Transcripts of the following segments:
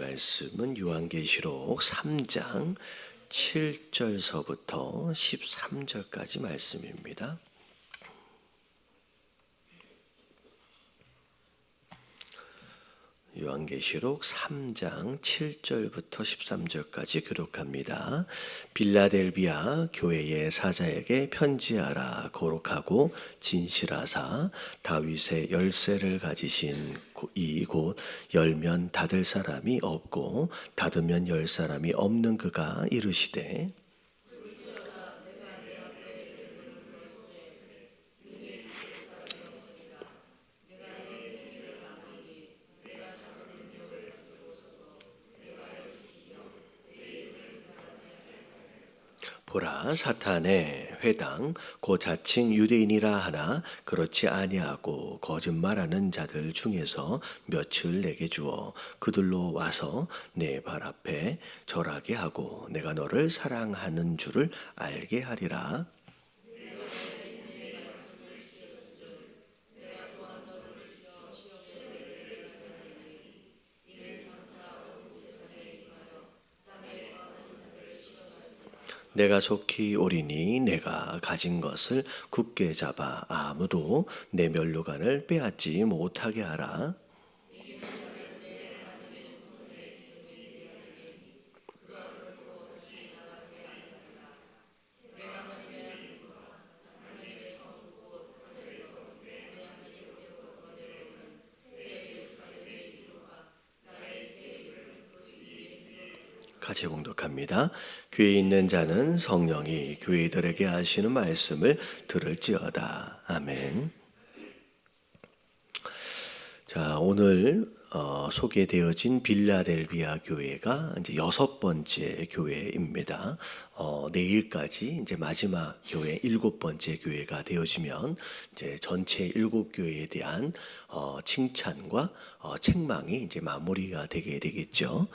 말씀은 요한계시록 3장 7절서부터 13절까지 말씀입니다. 요한계시록 3장 7절부터 13절까지 기록합니다. 빌라델비아 교회의 사자에게 편지하라 거룩하고 진실하사 다윗의 열쇠를 가지신 이곳 열면 닫을 사람이 없고 닫으면 열 사람이 없는 그가 이르시되 보라 사탄의 회당 고 자칭 유대인이라 하나 그렇지 아니하고 거짓말하는 자들 중에서 며칠 내게 주어 그들로 와서 내 발 앞에 절하게 하고 내가 너를 사랑하는 줄을 알게 하리라 내가 속히 오리니 내가 가진 것을 굳게 잡아 아무도 내 면류관을 빼앗지 못하게 하라. 같이 봉독합니다. 교회 있는 자는 성령이 교회들에게 하시는 말씀을 들을지어다. 아멘. 자, 오늘 어, 소개되어진 빌라델비아 교회가 이제 여섯 번째 교회입니다. 어, 내일까지 이제 마지막 교회 일곱 번째 교회가 되어지면 이제 전체 일곱 교회에 대한 어, 칭찬과 어, 책망이 이제 마무리가 되게 되겠죠.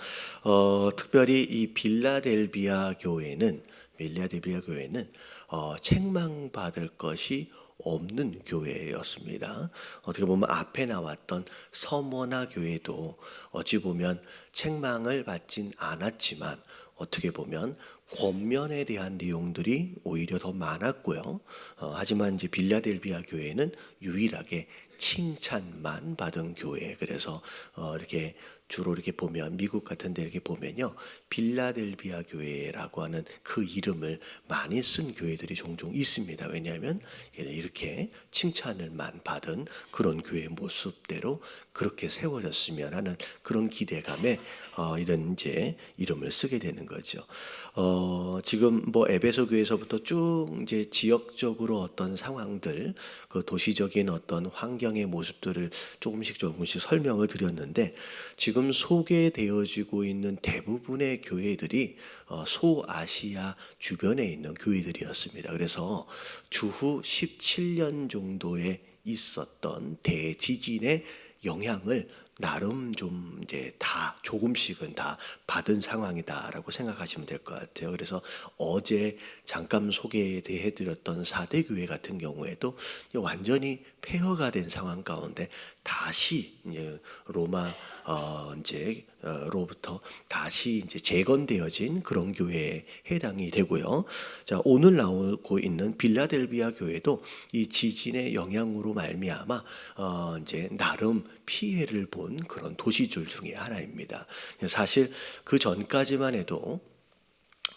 어, 특별히 이 빌라델비아 교회는 빌라델비아 교회는 어, 책망받을 것이 없는 교회였습니다. 어떻게 보면 앞에 나왔던 서머나 교회도 어찌 보면 책망을 받진 않았지만 어떻게 보면 권면에 대한 내용들이 오히려 더 많았고요. 어, 하지만 이제 빌라델비아 교회는 유일하게 칭찬만 받은 교회. 그래서 어, 이렇게 주로 이렇게 보면 미국 같은 데 이렇게 보면요. 빌라델비아 교회라고 하는 그 이름을 많이 쓴 교회들이 종종 있습니다. 왜냐하면 이렇게 칭찬을만 받은 그런 교회 모습대로 그렇게 세워졌으면 하는 그런 기대감에 어, 이런 이제 이름을 쓰게 되는 거죠. 어, 지금 뭐 에베소 교회에서부터 쭉 이제 지역적으로 어떤 상황들, 그 도시적인 어떤 환경의 모습들을 조금씩 조금씩 설명을 드렸는데 지금 소개되어지고 있는 대부분의 교회들이 어, 소아시아 주변에 있는 교회들이었습니다. 그래서 주후 17년 정도에 있었던 대지진의 영향을 나름 좀 이제 다 조금씩은 다 받은 상황이다라고 생각하시면 될 것 같아요. 그래서 어제 잠깐 소개해 드렸던 사대 교회 같은 경우에도 완전히 폐허가 된 상황 가운데 다시 이제 로마 어 이제 어, 로부터 다시 이제 재건되어진 그런 교회에 해당이 되고요. 자 오늘 나오고 있는 빌라델비아 교회도 이 지진의 영향으로 말미암아 어 이제 나름 피해를 본 그런 도시줄 중에 하나입니다. 사실 그 전까지만 해도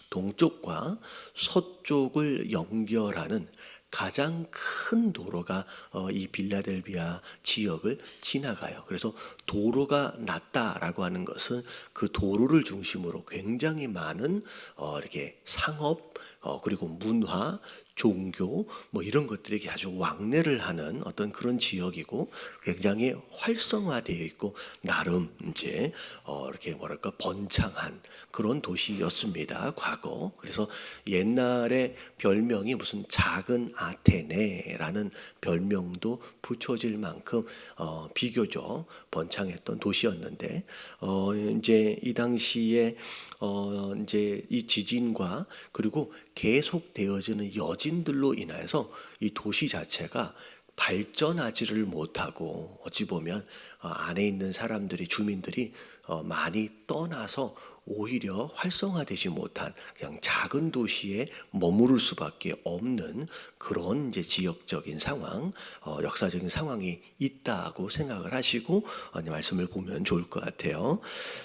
동쪽과 서쪽을 연결하는 가장 큰 도로가 어, 이 빌라델비아 지역을 지나가요. 그래서 도로가 낮다라고 하는 것은 그 도로를 중심으로 굉장히 많은 어, 이렇게 상업 어, 그리고 문화 종교 뭐 이런 것들에게 아주 왕래를 하는 어떤 그런 지역이고 굉장히 활성화되어 있고 나름 이제 어 이렇게 뭐랄까 번창한 그런 도시였습니다 과거. 그래서 옛날에 별명이 무슨 작은 아테네라는 별명도 붙여질 만큼 어 비교적 번창 했던 도시였는데 어 이제 이 당시에 어 이제 이 지진과 그리고 계속 되어지는 여진들로 인해서 이 도시 자체가 발전하지를 못하고 어찌 보면 어, 안에 있는 사람들이 주민들이 어, 많이 떠나서 오히려 활성화되지 못한 그냥 작은 도시에 머무를 수밖에 없는 그런 이제 지역적인 상황, 어, 역사적인 상황이 있다고 생각을 하시고 어, 이 말씀을 보면 좋을 것 같아요.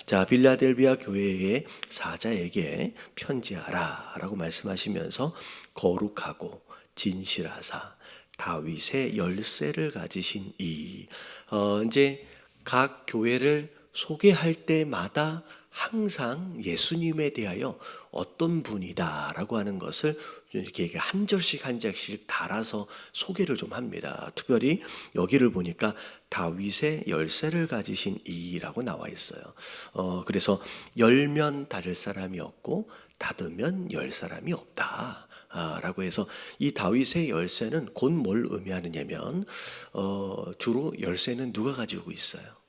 자, 빌라델비아 교회의 사자에게 편지하라라고 말씀하시면서 거룩하고 진실하사 다윗의 열쇠를 가지신 이 어, 이제 각 교회를 소개할 때마다 항상 예수님에 대하여 어떤 분이다라고 하는 것을 이렇게 한 절씩 한 절씩 달아서 소개를 좀 합니다. 특별히 여기를 보니까 다윗의 열쇠를 가지신 이라고 나와 있어요. 어, 그래서 열면 닫을 사람이 없고 닫으면 열 사람이 없다. 아, 라고 해서 이 다윗의 열쇠는 곧 뭘 의미하느냐면 어, 주로 열쇠는 누가 가지고 있어요?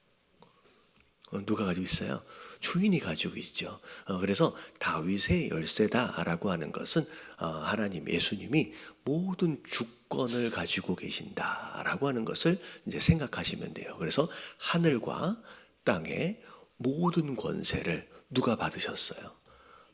어, 누가 가지고 있어요? 주인이 가지고 있죠. 어, 그래서 다윗의 열쇠다라고 하는 것은 어, 하나님 예수님이 모든 주권을 가지고 계신다라고 하는 것을 이제 생각하시면 돼요. 그래서 하늘과 땅의 모든 권세를 누가 받으셨어요?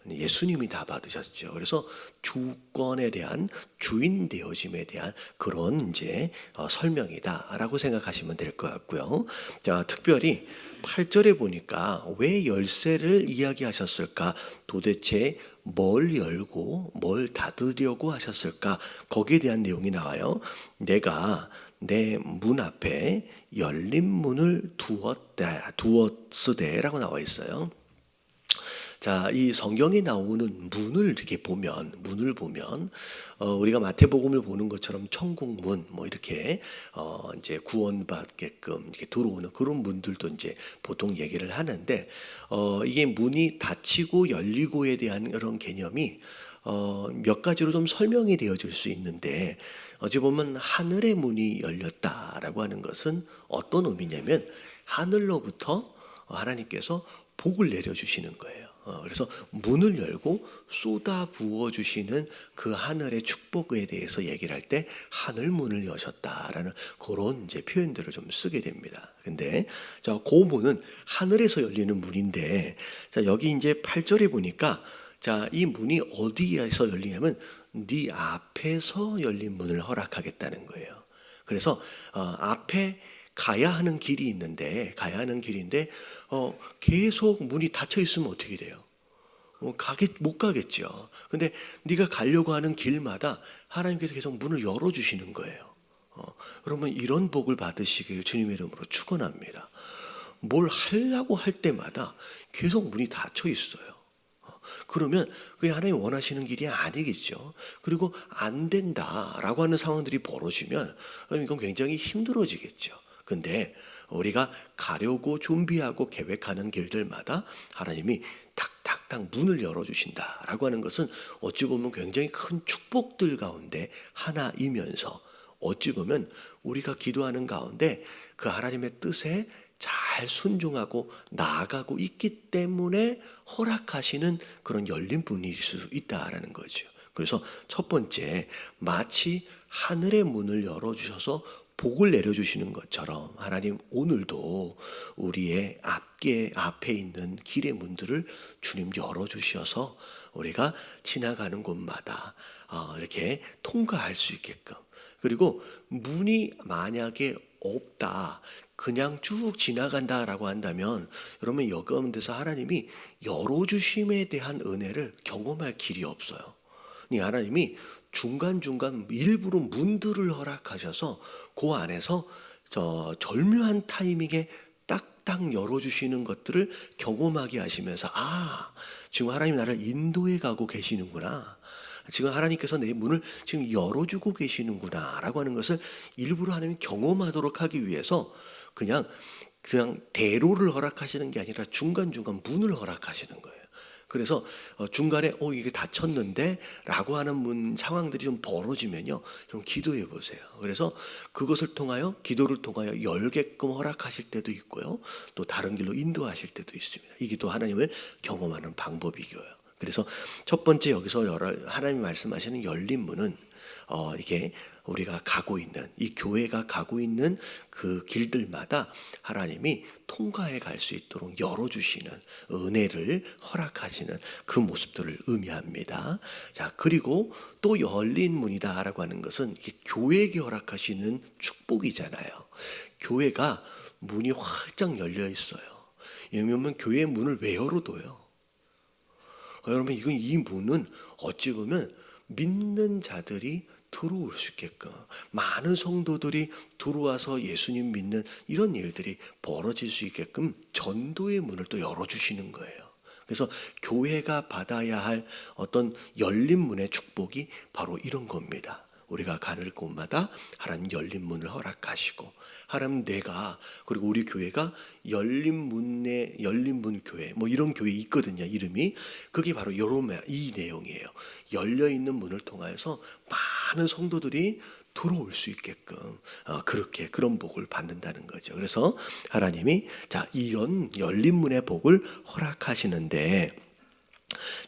예수님이 다 받으셨죠. 그래서 주권에 대한 주인 되어짐에 대한 그런 이제 어, 설명이다라고 생각하시면 될 것 같고요. 자, 특별히 8절에 보니까 왜 열쇠를 이야기하셨을까? 도대체 뭘 열고 뭘 닫으려고 하셨을까? 거기에 대한 내용이 나와요. 내가 내 문 앞에 열린 문을 두었다, 두었으되라고 나와 있어요. 자, 이 성경에 나오는 문을 이렇게 보면, 문을 보면, 어, 우리가 마태복음을 보는 것처럼 천국 문, 뭐 이렇게, 어, 이제 구원받게끔 이렇게 들어오는 그런 문들도 이제 보통 얘기를 하는데, 어, 이게 문이 닫히고 열리고에 대한 그런 개념이 어, 몇 가지로 좀 설명이 되어질 수 있는데 어찌 보면 하늘의 문이 열렸다라고 하는 것은 어떤 의미냐면 하늘로부터 하나님께서 복을 내려주시는 거예요. 어, 그래서 문을 열고 쏟아 부어 주시는 그 하늘의 축복에 대해서 얘기를 할 때 하늘 문을 여셨다라는 그런 이제 표현들을 좀 쓰게 됩니다. 근데 자, 그 문은 하늘에서 열리는 문인데 자, 여기 이제 8절에 보니까 자, 이 문이 어디에서 열리냐면 네 앞에서 열린 문을 허락하겠다는 거예요. 그래서 어, 앞에 가야 하는 길이 있는데 가야 하는 길인데 어, 계속 문이 닫혀 있으면 어떻게 돼요? 어, 가겠 못 가겠죠. 근데 네가 가려고 하는 길마다 하나님께서 계속 문을 열어 주시는 거예요. 어, 그러면 이런 복을 받으시길 주님의 이름으로 축원합니다. 뭘 하려고 할 때마다 계속 문이 닫혀 있어요. 어, 그러면 그게 하나님 원하시는 길이 아니겠죠. 그리고 안 된다라고 하는 상황들이 벌어지면 이건 굉장히 힘들어지겠죠. 근데 우리가 가려고 준비하고 계획하는 길들마다 하나님이 탁탁탁 문을 열어주신다라고 하는 것은 어찌 보면 굉장히 큰 축복들 가운데 하나이면서 어찌 보면 우리가 기도하는 가운데 그 하나님의 뜻에 잘 순종하고 나아가고 있기 때문에 허락하시는 그런 열린 분일 수 있다라는 거죠. 그래서 첫 번째 마치 하늘의 문을 열어주셔서 복을 내려주시는 것처럼 하나님 오늘도 우리의 앞에 앞에 있는 길의 문들을 주님 열어주셔서 우리가 지나가는 곳마다 어, 이렇게 통과할 수 있게끔 그리고 문이 만약에 없다 그냥 쭉 지나간다라고 한다면 여러분 여기 가운데서 하나님이 열어주심에 대한 은혜를 경험할 길이 없어요. 하나님이 중간중간 일부러 문들을 허락하셔서 그 안에서 저 절묘한 타이밍에 딱딱 열어주시는 것들을 경험하게 하시면서 아 지금 하나님 나를 인도해 가고 계시는구나. 지금 하나님께서 내 문을 지금 열어주고 계시는구나라고 하는 것을 일부러 하나님 경험하도록 하기 위해서 그냥 그냥 대로를 허락하시는 게 아니라 중간 중간 문을 허락하시는 거예요. 그래서 어, 중간에 어 이게 다쳤는데라고 하는 문 상황들이 좀 벌어지면요 좀 기도해 보세요. 그래서 그것을 통하여 기도를 통하여 열게끔 허락하실 때도 있고요 또 다른 길로 인도하실 때도 있습니다. 이게 또 하나님을 경험하는 방법이고요. 그래서 첫 번째 여기서 하나님 말씀하시는 열린 문은 어, 이게 우리가 가고 있는 이 교회가 가고 있는 그 길들마다 하나님이 통과해 갈 수 있도록 열어주시는 은혜를 허락하시는 그 모습들을 의미합니다. 자 그리고 또 열린 문이다라고 하는 것은 교회에게 허락하시는 축복이잖아요. 교회가 문이 활짝 열려 있어요. 왜냐하면 교회 문을 왜 열어둬요? 어, 여러분 이건 이 문은 어찌 보면 믿는 자들이 들어올 수 있게끔 많은 성도들이 들어와서 예수님 믿는 이런 일들이 벌어질 수 있게끔 전도의 문을 또 열어주시는 거예요. 그래서 교회가 받아야 할 어떤 열린 문의 축복이 바로 이런 겁니다. 우리가 가는 곳마다 하나님 열린 문을 허락하시고 하나님 내가 그리고 우리 교회가 열린 문의 열린 문 교회 뭐 이런 교회 있거든요 이름이 그게 바로 요로메 이 내용이에요 열려 있는 문을 통하여서 많은 성도들이 들어올 수 있게끔 어, 그렇게 그런 복을 받는다는 거죠. 그래서 하나님이 자 이런 열린 문의 복을 허락하시는데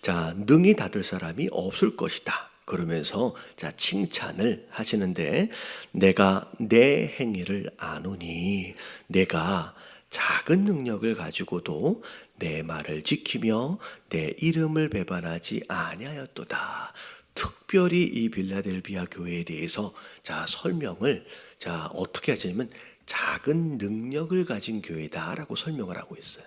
자 능히 닫을 사람이 없을 것이다. 그러면서 자 칭찬을 하시는데 내가 내 행위를 아노니 내가 작은 능력을 가지고도 내 말을 지키며 내 이름을 배반하지 아니하였도다. 특별히 이 빌라델비아 교회에 대해서 자 설명을 자 어떻게 하냐면 작은 능력을 가진 교회다라고 설명을 하고 있어요.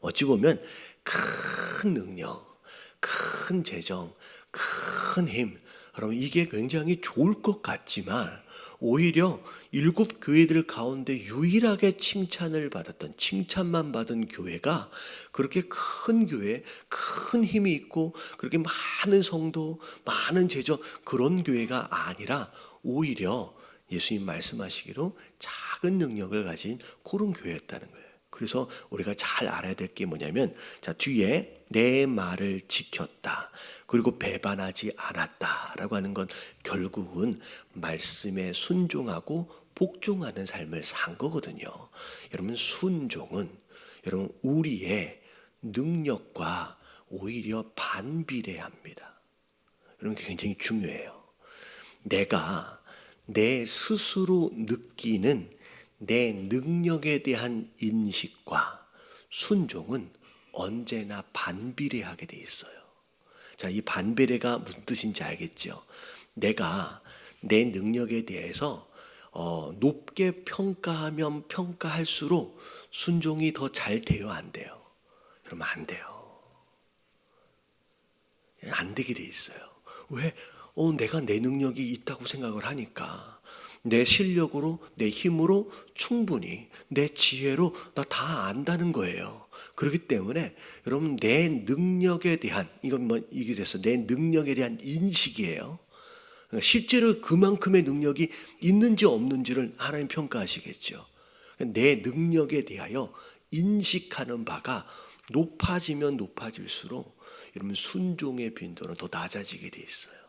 어찌 보면 큰 능력, 큰 재정, 큰 힘, 여러분 이게 굉장히 좋을 것 같지만 오히려 일곱 교회들 가운데 유일하게 칭찬을 받았던 칭찬만 받은 교회가 그렇게 큰 교회, 큰 힘이 있고 그렇게 많은 성도, 많은 제자 그런 교회가 아니라 오히려 예수님 말씀하시기로 작은 능력을 가진 그런 교회였다는 거예요. 그래서 우리가 잘 알아야 될 게 뭐냐면 자 뒤에 내 말을 지켰다. 그리고 배반하지 않았다라고 하는 건 결국은 말씀에 순종하고 복종하는 삶을 산 거거든요. 여러분 순종은 여러분 우리의 능력과 오히려 반비례합니다. 여러분 굉장히 중요해요. 내가 내 스스로 느끼는 내 능력에 대한 인식과 순종은 언제나 반비례하게 돼 있어요. 자, 이 반비례가 무슨 뜻인지 알겠죠? 내가 내 능력에 대해서 어, 높게 평가하면 평가할수록 순종이 더 잘 돼요, 안 돼요? 그러면 안 돼요. 안 되게 돼 있어요. 왜? 어, 내가 내 능력이 있다고 생각을 하니까 내 실력으로 내 힘으로 충분히 내 지혜로 나 다 안다는 거예요. 그렇기 때문에 여러분 내 능력에 대한 이건 뭐 이게 돼서 내 능력에 대한 인식이에요. 실제로 그만큼의 능력이 있는지 없는지를 하나님 평가하시겠죠. 내 능력에 대하여 인식하는 바가 높아지면 높아질수록 여러분 순종의 빈도는 더 낮아지게 돼 있어요.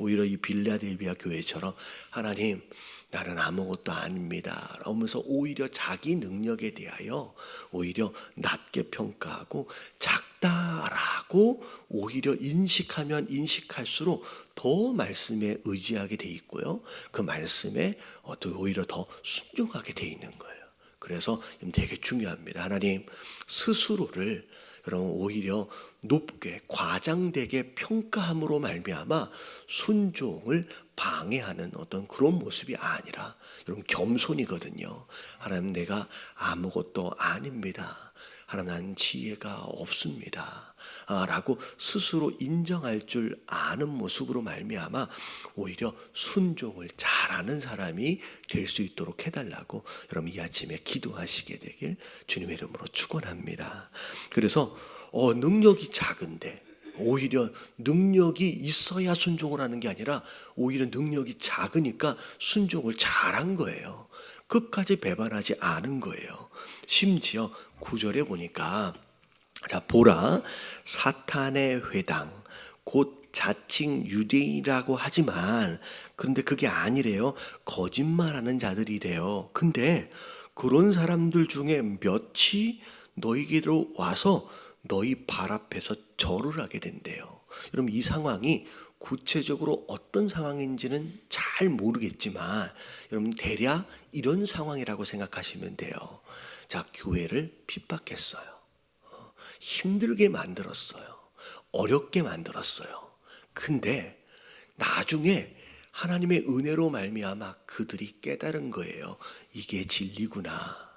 오히려 이 빌라델비아 교회처럼 하나님 나는 아무것도 아닙니다. 라면서 오히려 자기 능력에 대하여 오히려 낮게 평가하고 작다라고 오히려 인식하면 인식할수록 더 말씀에 의지하게 돼 있고요. 그 말씀에 어떻게 오히려 더 순종하게 돼 있는 거예요. 그래서 되게 중요합니다. 하나님 스스로를 여러분 오히려 높게 과장되게 평가함으로 말미암아 순종을 방해하는 어떤 그런 모습이 아니라 여러분 겸손이거든요. 하나님 내가 아무것도 아닙니다. 하나님 나는 지혜가 없습니다. 아, 라고 스스로 인정할 줄 아는 모습으로 말미암아 오히려 순종을 잘하는 사람이 될 수 있도록 해달라고 여러분 이 아침에 기도하시게 되길 주님의 이름으로 축원합니다. 그래서 어, 능력이 작은데 오히려 능력이 있어야 순종을 하는 게 아니라 오히려 능력이 작으니까 순종을 잘한 거예요. 끝까지 배반하지 않은 거예요. 심지어 구절에 보니까 자 보라 사탄의 회당 곧 자칭 유대인이라고 하지만 그런데 그게 아니래요. 거짓말하는 자들이래요. 근데 그런 사람들 중에 몇이 너희에게로 와서 너희 발 앞에서 절을 하게 된대요. 여러분 이 상황이 구체적으로 어떤 상황인지는 잘 모르겠지만 여러분 대략 이런 상황이라고 생각하시면 돼요. 자, 교회를 핍박했어요. 어, 힘들게 만들었어요. 어렵게 만들었어요. 근데 나중에 하나님의 은혜로 말미암아 그들이 깨달은 거예요. 이게 진리구나.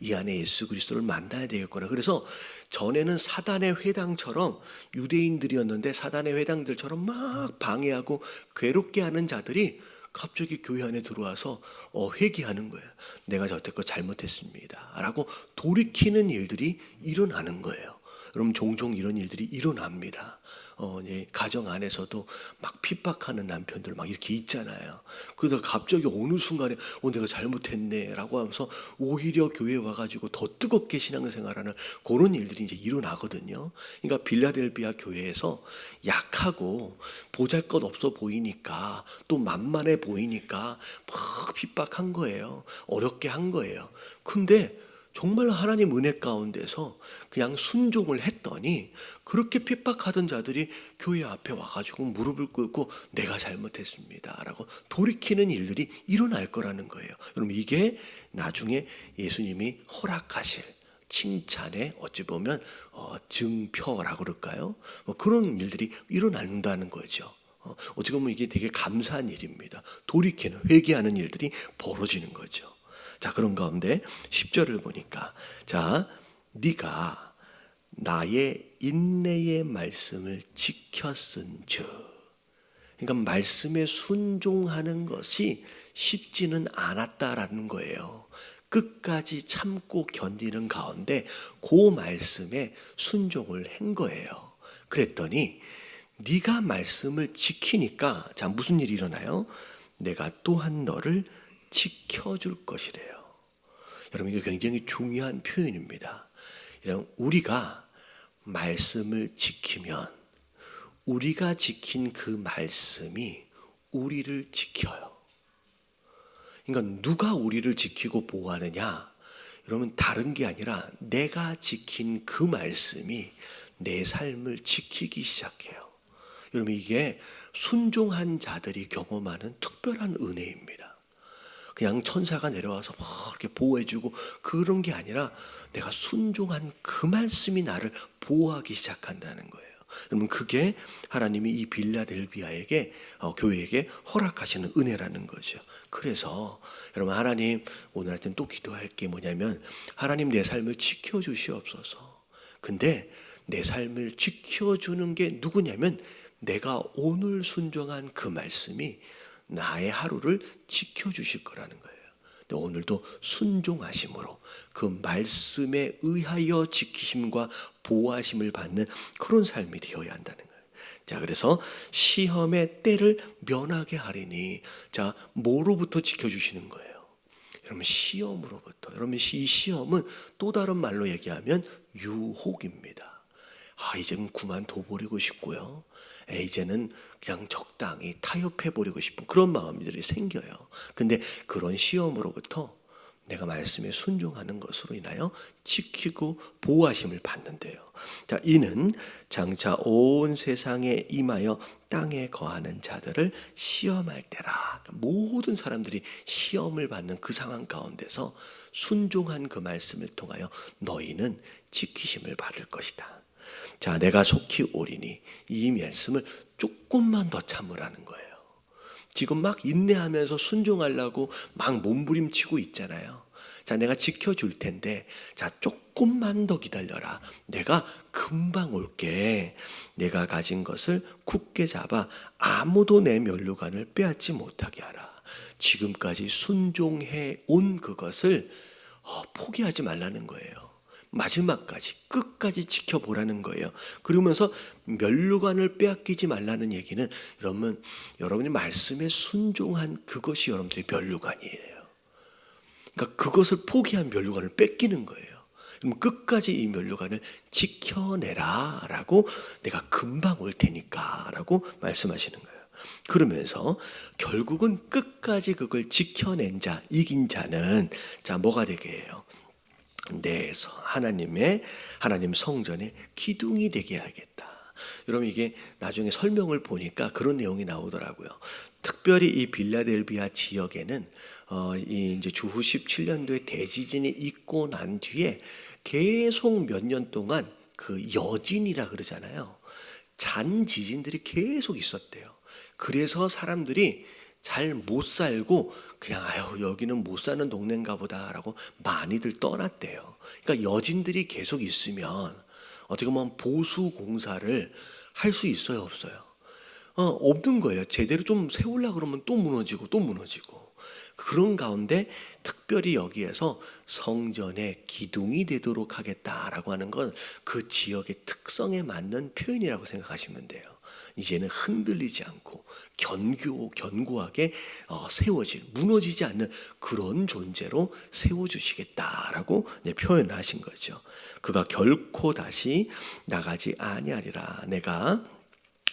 이 안에 예수 그리스도를 만나야 되겠구나. 그래서 전에는 사단의 회당처럼 유대인들이었는데 사단의 회당들처럼 막 방해하고 괴롭게 하는 자들이 갑자기 교회 안에 들어와서 어, 회개하는 거예요. 내가 저때껏 잘못했습니다. 라고 돌이키는 일들이 일어나는 거예요. 여러분 종종 이런 일들이 일어납니다. 어, 예, 가정 안에서도 막 핍박하는 남편들 막 이렇게 있잖아요. 그러다가 갑자기 어느 순간에 어, 내가 잘못했네라고 하면서 오히려 교회에 와가지고 더 뜨겁게 신앙생활하는 그런 일들이 이제 일어나거든요. 그러니까 빌라델비아 교회에서 약하고 보잘것 없어 보이니까 또 만만해 보이니까 막 핍박한 거예요. 어렵게 한 거예요. 근데 정말 하나님 은혜 가운데서 그냥 순종을 했 더니 그렇게 핍박하던 자들이 교회 앞에 와가지고 무릎을 꿇고 내가 잘못했습니다라고 돌이키는 일들이 일어날 거라는 거예요. 여러분 이게 나중에 예수님이 허락하실 칭찬의 어찌 보면 어, 증표라고 그럴까요? 뭐 그런 일들이 일어난다는 거죠. 어, 어떻게 보면 이게 되게 감사한 일입니다. 돌이키는 회개하는 일들이 벌어지는 거죠. 자, 그런 가운데 10절을 보니까 자, 네가 나의 인내의 말씀을 지켰은즉 그러니까 말씀에 순종하는 것이 쉽지는 않았다라는 거예요. 끝까지 참고 견디는 가운데 그 말씀에 순종을 한 거예요. 그랬더니 네가 말씀을 지키니까 자 무슨 일이 일어나요? 내가 또한 너를 지켜줄 것이래요. 여러분 이게 굉장히 중요한 표현입니다. 이런 우리가 말씀을 지키면 우리가 지킨 그 말씀이 우리를 지켜요. 그러니까 누가 우리를 지키고 보호하느냐? 여러분 다른 게 아니라 내가 지킨 그 말씀이 내 삶을 지키기 시작해요. 여러분 이게 순종한 자들이 경험하는 특별한 은혜입니다. 그냥 천사가 내려와서 막 이렇게 보호해주고 그런 게 아니라 내가 순종한 그 말씀이 나를 보호하기 시작한다는 거예요. 여러분 그게 하나님이 이 빌라델비아에게 어, 교회에게 허락하시는 은혜라는 거죠. 그래서 여러분 하나님 오늘 하여튼 또 기도할 게 뭐냐면 하나님 내 삶을 지켜 주시옵소서. 근데 내 삶을 지켜 주는 게 누구냐면 내가 오늘 순종한 그 말씀이 나의 하루를 지켜주실 거라는 거예요. 근데 오늘도 순종하심으로 그 말씀에 의하여 지키심과 보호하심을 받는 그런 삶이 되어야 한다는 거예요. 자, 그래서 시험의 때를 면하게 하리니, 자, 뭐로부터 지켜주시는 거예요? 여러분, 시험으로부터. 여러분, 이 시험은 또 다른 말로 얘기하면 유혹입니다. 아, 이제는 그만 둬 버리고 싶고요. 에, 이제는 그냥 적당히 타협해 버리고 싶은 그런 마음들이 생겨요. 근데 그런 시험으로부터 내가 말씀에 순종하는 것으로 인하여 지키고 보호하심을 받는데요. 자, 이는 장차 온 세상에 임하여 땅에 거하는 자들을 시험할 때라. 그러니까 모든 사람들이 시험을 받는 그 상황 가운데서 순종한 그 말씀을 통하여 너희는 지키심을 받을 것이다. 자, 내가 속히 오리니 이 말씀을 조금만 더 참으라는 거예요. 지금 막 인내하면서 순종하려고 막 몸부림치고 있잖아요. 자, 내가 지켜줄 텐데, 자, 조금만 더 기다려라. 내가 금방 올게. 내가 가진 것을 굳게 잡아 아무도 내 면류관을 빼앗지 못하게 하라. 지금까지 순종해 온 그것을 어, 포기하지 말라는 거예요. 마지막까지 끝까지 지켜보라는 거예요. 그러면서 멸류관을 빼앗기지 말라는 얘기는 여러분 여러분이 말씀에 순종한 그것이 여러분들의 멸류관이에요. 그러니까 그것을 포기한 멸류관을 뺏기는 거예요. 그럼 끝까지 이 멸류관을 지켜내라라고 내가 금방 올 테니까라고 말씀하시는 거예요. 그러면서 결국은 끝까지 그걸 지켜낸 자, 이긴 자는 자 뭐가 되게 해요? 내 하나님의 하나님 성전의 기둥이 되게 하겠다. 여러분 이게 나중에 설명을 보니까 그런 내용이 나오더라고요. 특별히 이 빌라델비아 지역에는 어, 이 이제 주후 17년도에 대지진이 있고 난 뒤에 계속 몇 년 동안 그 여진이라 그러잖아요. 잔 지진들이 계속 있었대요. 그래서 사람들이 잘 못 살고 그냥 아유 여기는 못 사는 동네인가 보다라고 많이들 떠났대요. 그러니까 여진들이 계속 있으면 어떻게 보면 보수 공사를 할 수 있어요, 없어요? 어, 없는 거예요. 제대로 좀 세우려 그러면 또 무너지고 또 무너지고. 그런 가운데 특별히 여기에서 성전의 기둥이 되도록 하겠다라고 하는 건 그 지역의 특성에 맞는 표현이라고 생각하시면 돼요. 이제는 흔들리지 않고 견고 견고하게 어, 세워질 무너지지 않는 그런 존재로 세워주시겠다라고 표현하신 거죠. 그가 결코 다시 나가지 아니하리라. 내가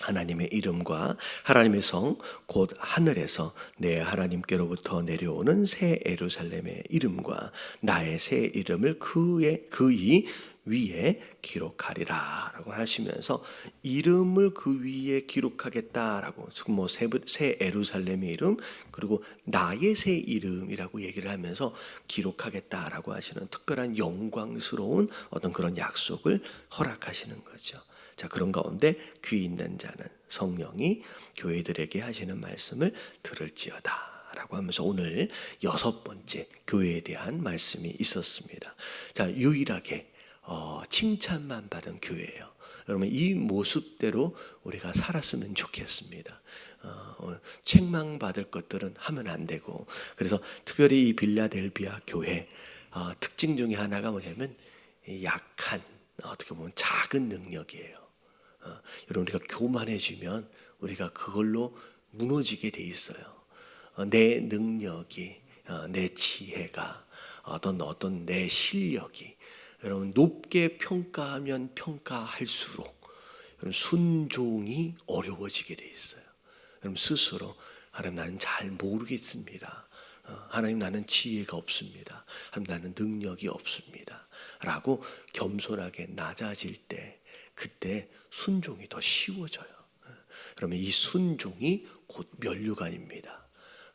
하나님의 이름과 하나님의 성 곧 하늘에서 내 하나님께로부터 내려오는 새 에루살렘의 이름과 나의 새 이름을 그의 그이 위에 기록하리라라고 하시면서 이름을 그 위에 기록하겠다라고 뭐새 새 에루살렘의 이름 그리고 나의 새 이름이라고 얘기를 하면서 기록하겠다라고 하시는 특별한 영광스러운 어떤 그런 약속을 허락하시는 거죠. 자, 그런 가운데 귀 있는 자는 성령이 교회들에게 하시는 말씀을 들을지어다. 라고 하면서 오늘 여섯 번째 교회에 대한 말씀이 있었습니다. 자, 유일하게 어, 칭찬만 받은 교회예요. 여러분 이 모습대로 우리가 살았으면 좋겠습니다. 어, 책망 받을 것들은 하면 안 되고 그래서 특별히 이 빌라델비아 교회 어, 특징 중에 하나가 뭐냐면 이 약한 어떻게 보면 작은 능력이에요. 어, 여러분 우리가 교만해지면 우리가 그걸로 무너지게 돼 있어요. 어, 내 능력이, 어, 내 지혜가, 어떤 어떤 내 실력이 여러분 높게 평가하면 평가할수록 여러분 순종이 어려워지게 돼 있어요. 여러분 스스로 하나님 나는 잘 모르겠습니다. 어, 하나님 나는 지혜가 없습니다. 하나님 나는 능력이 없습니다. 라고 겸손하게 낮아질 때 그때 순종이 더 쉬워져요. 어, 그러면 이 순종이 곧 면류관입니다.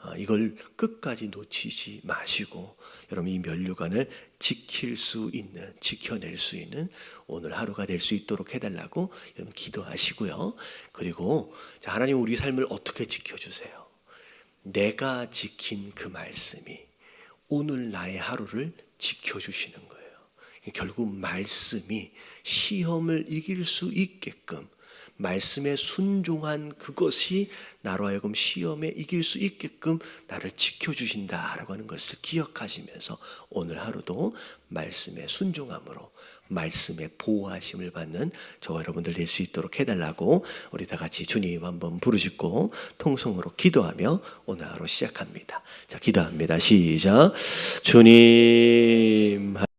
어, 이걸 끝까지 놓치지 마시고 여러분 이 면류관을 지킬 수 있는 지켜낼 수 있는 오늘 하루가 될 수 있도록 해달라고 여러분 기도하시고요. 그리고 자, 하나님 우리 삶을 어떻게 지켜주세요? 내가 지킨 그 말씀이 오늘 나의 하루를 지켜주시는 거예요. 결국 말씀이 시험을 이길 수 있게끔 말씀에 순종한 그것이 나로 하여금 시험에 이길 수 있게끔 나를 지켜주신다라고 하는 것을 기억하시면서 오늘 하루도 말씀에 순종함으로 말씀에 보호하심을 받는 저와 여러분들 될 수 있도록 해달라고 우리 다 같이 주님 한번 부르짖고 통성으로 기도하며 오늘 하루 시작합니다. 자, 기도합니다. 시작. 주님.